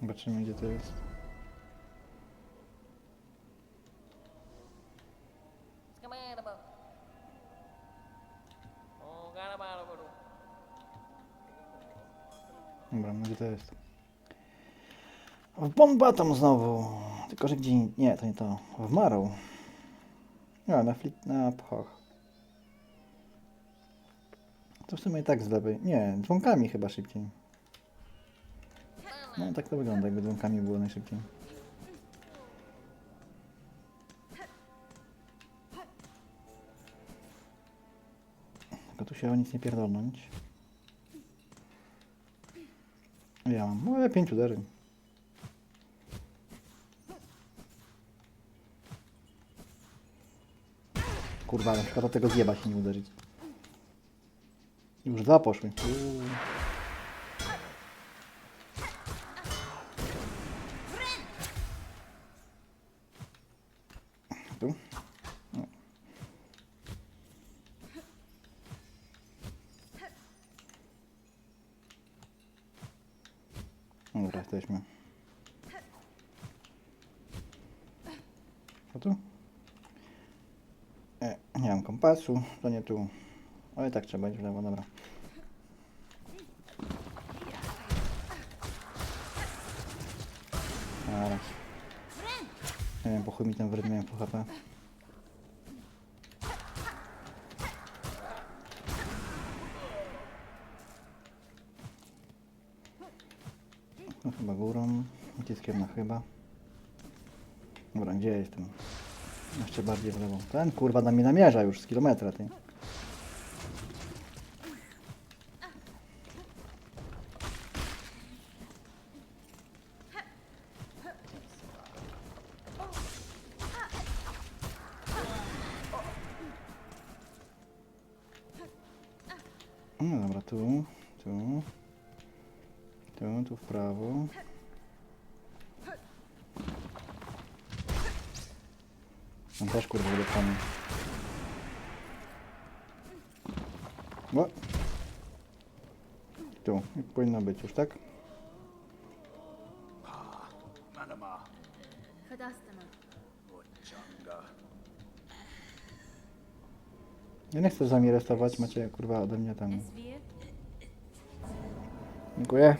Zobaczymy gdzie to jest. Dobra, no gdzie to jest? W Bombatom znowu. Tylko, że gdzie... Nie, to nie to. W Marą. A, na flit... na pchach. To w sumie i tak z lewej. Nie, dzwonkami chyba szybciej. No tak to wygląda, jakby dzwonkami było najszybciej. Tylko tu się o nic nie pierdolnąć. Ja mam, no ale pięć uderzeń. Kurwa, na przykład tego zjeba się nie uderzyć. Już dwa poszły. Uuu. Tu? No. Dobra, jesteśmy. Co tu? E, nie mam kompasu, to nie tu. Ale tak trzeba iść w lewo, dobra. Zaraz. Nie wiem, po chuj mi ten wryd miałem po HP. No chyba górą, naciskiem na chyba. Dobra, gdzie jestem? Jeszcze bardziej w lewo. Ten kurwa na mnie namierza już z kilometra, ty. No dobra, tu, tu, tu, tu w prawo. On też kurwa ulepszony. O! Tu, powinno być już, tak? Ja nie chcę z wami restować, macie kurwa ode mnie tam. Dziękuję.